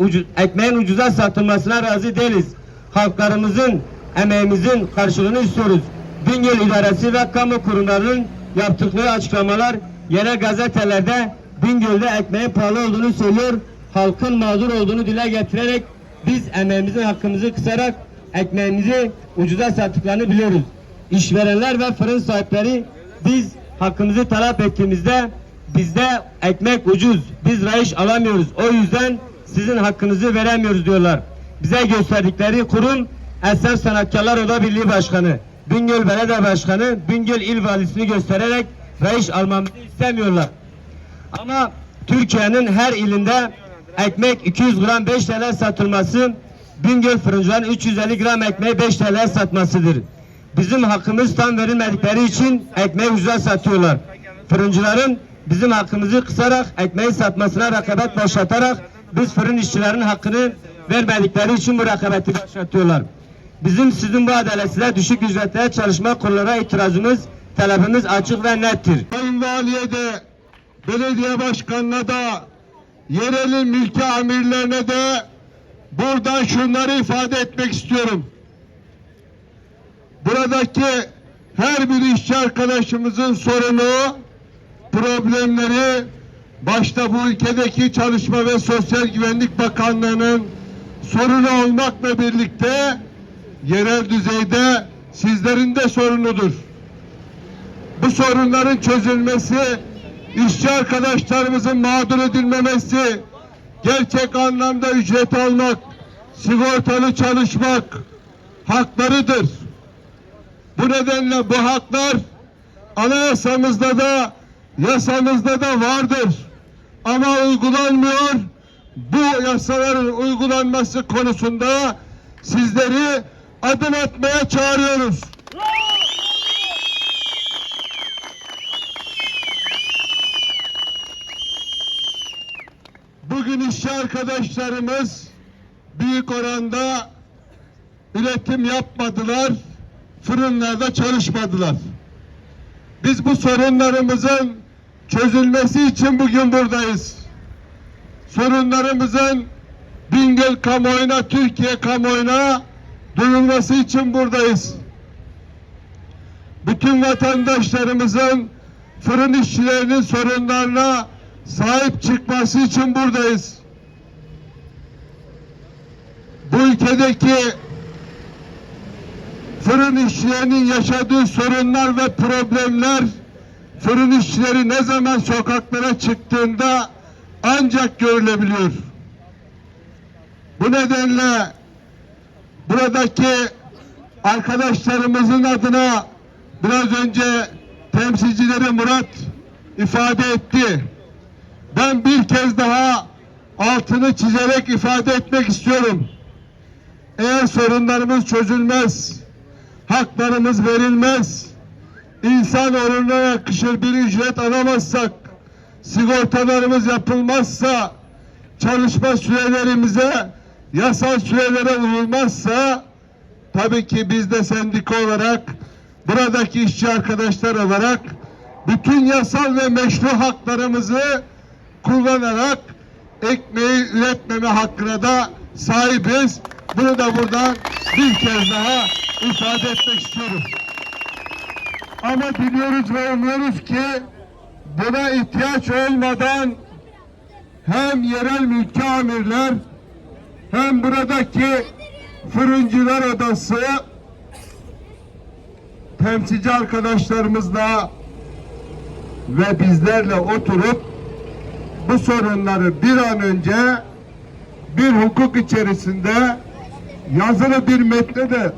ucu- ekmeğin ucuza satılmasına razı değiliz. Halklarımızın emeğimizin karşılığını istiyoruz. Bingöl İdaresi ve kamu kurumlarının yaptıkları açıklamalar yerel gazetelerde Bingöl'de ekmeğin pahalı olduğunu söylüyor. Halkın mağdur olduğunu dile getirerek biz emeğimizin hakkımızı kısarak ekmeğimizi ucuza sattıklarını biliyoruz. İşverenler ve fırın sahipleri biz hakkımızı talep ettiğimizde bizde ekmek ucuz. Biz rayış alamıyoruz. O yüzden sizin hakkınızı veremiyoruz diyorlar. Bize gösterdikleri kurum Esnaf Sanatkarlar Oda Birliği Başkanı, Bingöl Belediye Başkanı, Bingöl İl Valisi'ni göstererek rayış almamızı istemiyorlar. Ama Türkiye'nin her ilinde ekmek 200 gram 5 TL satılması, Bingöl fırıncıların 350 gram ekmeği 5 TL satmasıdır. Bizim hakkımız tam verilmedikleri için ekmeği ucuza satıyorlar. Fırıncıların bizim hakkımızı kısarak ekmeği satmasına rakabet başlatarak biz fırın işçilerinin hakkını vermedikleri için bu rekabeti başlatıyorlar. Bizim sizin bu adaletsizliğe düşük ücretlere çalışma kuruluna itirazımız, talebimiz açık ve nettir. Sayın Valiye de, belediye başkanına da, yerelin mülki amirlerine de buradan şunları ifade etmek istiyorum. Buradaki her bir işçi arkadaşımızın sorunu, problemleri başta bu ülkedeki Çalışma ve Sosyal Güvenlik Bakanlığı'nın sorunu olmakla birlikte yerel düzeyde sizlerin de sorunudur bu sorunların çözülmesi, işçi arkadaşlarımızın mağdur edilmemesi, gerçek anlamda ücret almak, sigortalı çalışmak haklarıdır. Bu nedenle bu haklar anayasamızda da yasamızda da vardır. Ama uygulanmıyor. Bu yasaların uygulanması konusunda sizleri adım atmaya çağırıyoruz. Bugün işçi arkadaşlarımız büyük oranda üretim yapmadılar, fırınlarda çalışmadılar. Biz bu sorunlarımızın çözülmesi için bugün buradayız. Sorunlarımızın Bingöl kamuoyuna, Türkiye kamuoyuna duyulması için buradayız. Bütün vatandaşlarımızın fırın işçilerinin sorunlarına sahip çıkması için buradayız. Bu ülkedeki fırın işçilerinin yaşadığı sorunlar ve problemler fırın işçileri ne zaman sokaklara çıktığında ancak görülebiliyor. Bu nedenle buradaki arkadaşlarımızın adına biraz önce temsilcileri Murat ifade etti. Ben bir kez daha altını çizerek ifade etmek istiyorum. Eğer sorunlarımız çözülmez, haklarımız verilmez, insan onuruna yakışır bir ücret alamazsak, sigortalarımız yapılmazsa, çalışma sürelerimize, yasal sürelere uyulmazsa, tabii ki biz de sendika olarak, buradaki işçi arkadaşlar olarak, bütün yasal ve meşru haklarımızı kullanarak ekmeği üretmeme hakkına da sahibiz. Bunu da buradan bir kez daha ifade etmek istiyorum. Ama biliyoruz ve umuyoruz ki buna ihtiyaç olmadan hem yerel mülki amirler hem buradaki fırıncılar odası temsilci arkadaşlarımızla ve bizlerle oturup bu sorunları bir an önce bir hukuk içerisinde yazılı bir metne de